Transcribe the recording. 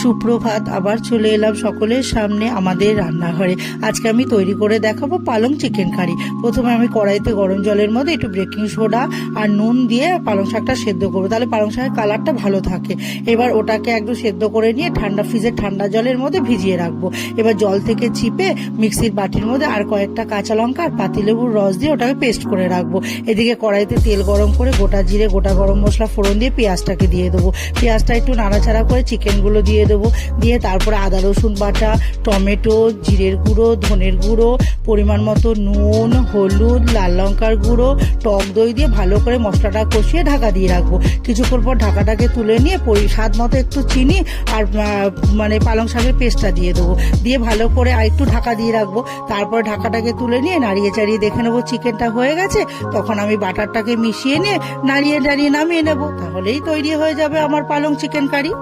সুপ্রভাত, আবার চলে এলাম সকলের সামনে আমাদের রান্নাঘরে। আজকে আমি তৈরি করে দেখাবো পালং চিকেন কারি। প্রথমে আমি কড়াইতে গরম জলের মধ্যে একটু বেকিং সোডা আর নুন দিয়ে পালং শাকটা সেদ্ধ করব। তাহলে পালং শাকের কালারটা ভালো থাকে। এবার ওটাকে একটু সেদ্ধ করে নিয়ে ঠান্ডা ফ্রিজে ঠান্ডা জলের মধ্যে ভিজিয়ে রাখব। এবার জল থেকে চিপে মিক্সির বাটির মধ্যে আর কয়েকটা কাঁচা লঙ্কা আর পাতিলেবুর রস দিয়ে ওটাকে পেস্ট করে রাখব। এদিকে কড়াইতে তেল গরম করে গোটা জিরে, গোটা গরম মশলা ফোড়ন দিয়ে পেঁয়াজটাকে দিয়ে দেবো। পেঁয়াজটা একটু নাড়াচাড়া করে চিকেনগুলো দিয়ে দেবো। দিয়ে তারপরে আদা, রসুন বাটা, টমেটো, জিরের গুঁড়ো, ধনের গুঁড়ো, পরিমাণ মতো নুন, হলুদ, লাল লঙ্কার গুঁড়ো, টক দই দিয়ে ভালো করে মশলাটা কষিয়ে ঢাকা দিয়ে রাখব। কিছুক্ষণ পর ঢাকাটাকে তুলে নিয়ে পরি স্বাদ মতো একটু চিনি আর মানে পালং শাকের পেস্টটা দিয়ে দেবো। দিয়ে ভালো করে আর একটু ঢাকা দিয়ে রাখব। তারপর ঢাকাটাকে তুলে নিয়ে নাড়িয়ে চাড়িয়ে দেখে নেব চিকেনটা হয়ে গেছে। তখন আমি বাটারটাকে মিশিয়ে নিয়ে নাড়িয়ে নাড়িয়ে নামিয়ে নেব। তাহলেই তৈরি হয়ে যাবে আমার পালং চিকেন কারি।